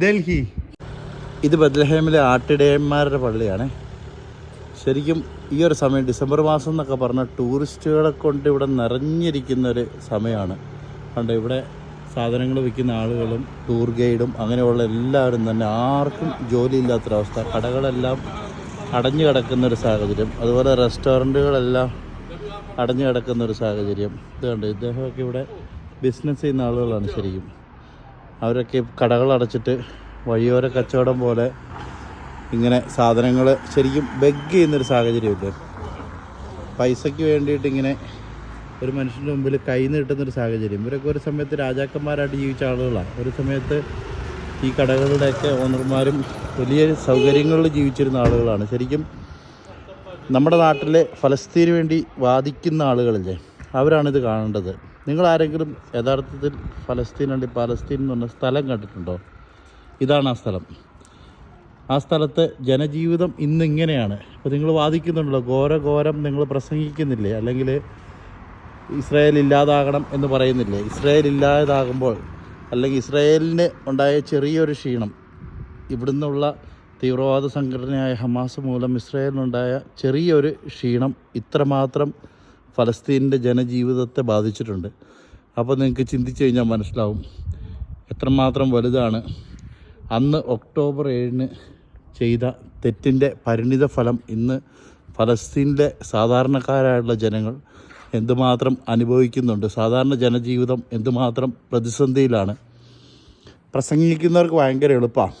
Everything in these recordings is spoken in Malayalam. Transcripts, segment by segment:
ഡൽഹി. ഇത് ബദ്ലഹേമിലെ ആട്ടിടയന്മാരുടെ പള്ളിയാണ്. ശരിക്കും ഈ ഒരു സമയം ഡിസംബർ മാസം എന്നൊക്കെ പറഞ്ഞാൽ ടൂറിസ്റ്റുകളെ കൊണ്ട് ഇവിടെ നിറഞ്ഞിരിക്കുന്ന ഒരു സമയമാണ്. കണ്ടോ ഇവിടെ സാധനങ്ങൾ വിൽക്കുന്ന ആളുകളും ടൂർ ഗൈഡും അങ്ങനെയുള്ള എല്ലാവരും തന്നെ ആർക്കും ജോലിയില്ലാത്തൊരവസ്ഥ. കടകളെല്ലാം അടഞ്ഞു കിടക്കുന്ന ഒരു സാഹചര്യം. അതുപോലെ റെസ്റ്റോറന്റുകളെല്ലാം അടഞ്ഞു കിടക്കുന്ന ഒരു സാഹചര്യം. ഇത് കണ്ട് ഇദ്ദേഹമൊക്കെ ഇവിടെ ബിസിനസ് ചെയ്യുന്ന ആളുകളാണ് ശരിക്കും. അവരൊക്കെ കടകൾ അടച്ചിട്ട് വഴിയോര കച്ചവടം പോലെ ഇങ്ങനെ സാധനങ്ങൾ ശരിക്കും ബെഗ് ചെയ്യുന്നൊരു സാഹചര്യമില്ലേ പൈസയ്ക്ക് വേണ്ടിയിട്ട് ഇങ്ങനെ ഒരു മനുഷ്യന്റെ മുമ്പിൽ കൈ നീട്ടുന്നൊരു സാഹചര്യം. ഇവരൊക്കെ ഒരു സമയത്ത് രാജാക്കന്മാരായിട്ട് ജീവിച്ച ആളുകളാണ്. ഒരു സമയത്ത് ഈ കടകളുടെയൊക്കെ ഓണർമാരും വലിയ സൗകര്യങ്ങളിൽ ജീവിച്ചിരുന്ന ആളുകളാണ്. ശരിക്കും നമ്മുടെ നാട്ടിലെ ഫലസ്തീന് വേണ്ടി വാദിക്കുന്ന ആളുകളില്ലേ? അവരാണിത് കാണേണ്ടത്. നിങ്ങൾ ആരെങ്കിലും യഥാർത്ഥത്തിൽ ഫലസ്തീൻ അല്ലെങ്കിൽ പാലസ്തീൻ എന്ന് പറഞ്ഞ സ്ഥലം കണ്ടിട്ടുണ്ടോ? ഇതാണ് ആ സ്ഥലം. ആ സ്ഥലത്തെ ജനജീവിതം ഇന്നിങ്ങനെയാണ്. അപ്പോൾ നിങ്ങൾ വാദിക്കുന്നുണ്ടല്ലോ ഘോര ഘോരം നിങ്ങൾ പ്രസംഗിക്കുന്നില്ലേ? അല്ലെങ്കിൽ ഇസ്രായേൽ ഇല്ലാതാകണം എന്ന് പറയുന്നില്ലേ? ഇസ്രായേൽ ഇല്ലാതാകുമ്പോൾ അല്ലെങ്കിൽ ഇസ്രായേലിന് ഉണ്ടായ ചെറിയൊരു ക്ഷീണം ഇവിടുന്നുള്ള തീവ്രവാദ സംഘടനയായ ഹമാസ് മൂലം ഇസ്രായേലിനുണ്ടായ ചെറിയൊരു ക്ഷീണം ഇത്രമാത്രം ഫലസ്തീനിന്റെ ജനജീവിതത്തെ ബാധിച്ചിട്ടുണ്ട്. അപ്പോൾ നിങ്ങൾക്ക് ചിന്തിച്ചു കഴിഞ്ഞാൽ മനസ്സിലാവും എത്രമാത്രം വലുതാണ്. അന്ന് ഒക്ടോബർ ഏഴിന് ചെയ്ത തെറ്റിന്റെ പരിണിത ഫലം ഇന്ന് ഫലസ്തീനിലെ സാധാരണക്കാരായുള്ള ജനങ്ങൾ എന്തുമാത്രം അനുഭവിക്കുന്നുണ്ട്. സാധാരണ ജനജീവിതം എന്തുമാത്രം പ്രതിസന്ധിയിലാണ്. പ്രസംഗിക്കുന്നവർക്ക് ഭയങ്കര എളുപ്പമാണ്.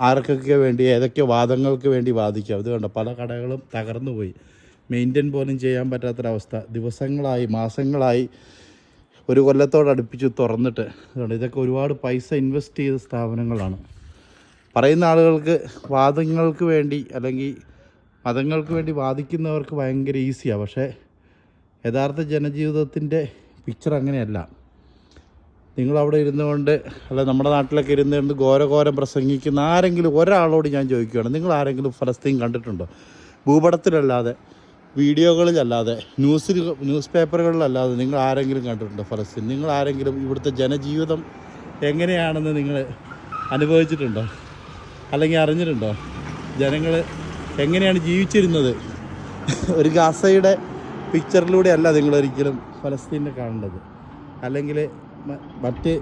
ആർക്കൊക്കെ വേണ്ടി ഏതൊക്കെ വാദങ്ങൾക്ക് വേണ്ടി വാദിക്കാം. ഇത് കണ്ടോ പല കടകളും തകർന്നു പോയി മെയിന്റെയിൻ പോലും ചെയ്യാൻ പറ്റാത്തൊരവസ്ഥ. ദിവസങ്ങളായി മാസങ്ങളായി ഒരു കൊല്ലത്തോടടുപ്പിച്ച് തുറന്നിട്ട് അതുകൊണ്ട് ഇതൊക്കെ ഒരുപാട് പൈസ ഇൻവെസ്റ്റ് ചെയ്ത സ്ഥാപനങ്ങളാണ്. പറയുന്ന ആളുകൾക്ക് വാദങ്ങൾക്ക് വേണ്ടി അല്ലെങ്കിൽ മതങ്ങൾക്ക് വേണ്ടി വാദിക്കുന്നവർക്ക് ഭയങ്കര ഈസിയാണ് പക്ഷേ യഥാർത്ഥ ജനജീവിതത്തിന്റെ പിക്ചർ അങ്ങനെയല്ല. നിങ്ങളവിടെ ഇരുന്നുകൊണ്ട് അല്ല നമ്മുടെ നാട്ടിലൊക്കെ ഇരുന്നുകൊണ്ട് ഘോരഘോരം പ്രസംഗിക്കുന്ന ആരെങ്കിലും ഒരാളോട് ഞാൻ ചോദിക്കുകയാണ്. നിങ്ങൾ ആരെങ്കിലും ഫലസ്തീൻ കണ്ടിട്ടുണ്ടോ? ഭൂപടത്തിലല്ലാതെ വീഡിയോകളിലല്ലാതെ ന്യൂസ് ന്യൂസ് പേപ്പറുകളിലല്ലാതെ നിങ്ങൾ ആരെങ്കിലും കണ്ടിട്ടുണ്ടോ ഫലസ്തീൻ നിങ്ങൾ ആരെങ്കിലും ഇവിടുത്തെ ജനജീവിതം എങ്ങനെയാണെന്ന് നിങ്ങൾ അനുഭവിച്ചിട്ടുണ്ടോ? അല്ലെങ്കിൽ അറിഞ്ഞിട്ടുണ്ടോ? ജനങ്ങൾ എങ്ങനെയാണ് ജീവിച്ചിരുന്നത്? ഒരു ഗാസയുടെ നിങ്ങൾ ഒരിക്കലും ഫലസ്തീനെ കാണേണ്ടത്. അല്ലെങ്കിൽ മറ്റ്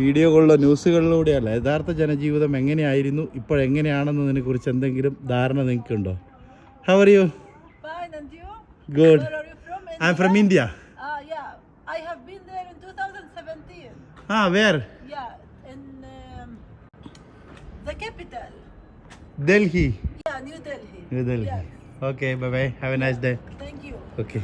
വീഡിയോകളിലോ ന്യൂസുകളിലൂടെയല്ല. യഥാർത്ഥ ജനജീവിതം എങ്ങനെയായിരുന്നു? ഇപ്പോഴെങ്ങനെയാണെന്നതിനെ കുറിച്ച് എന്തെങ്കിലും ധാരണ നിങ്ങൾക്കുണ്ടോ? ഹവറിയോ Good. Where are you from? India? I'm from India. Ah, yeah. I have been there in 2017. Ah, where? Yeah, in um, the capital. Delhi. Yeah, New Delhi. New Delhi. Okay, bye bye. Have a nice day. Thank you. Okay.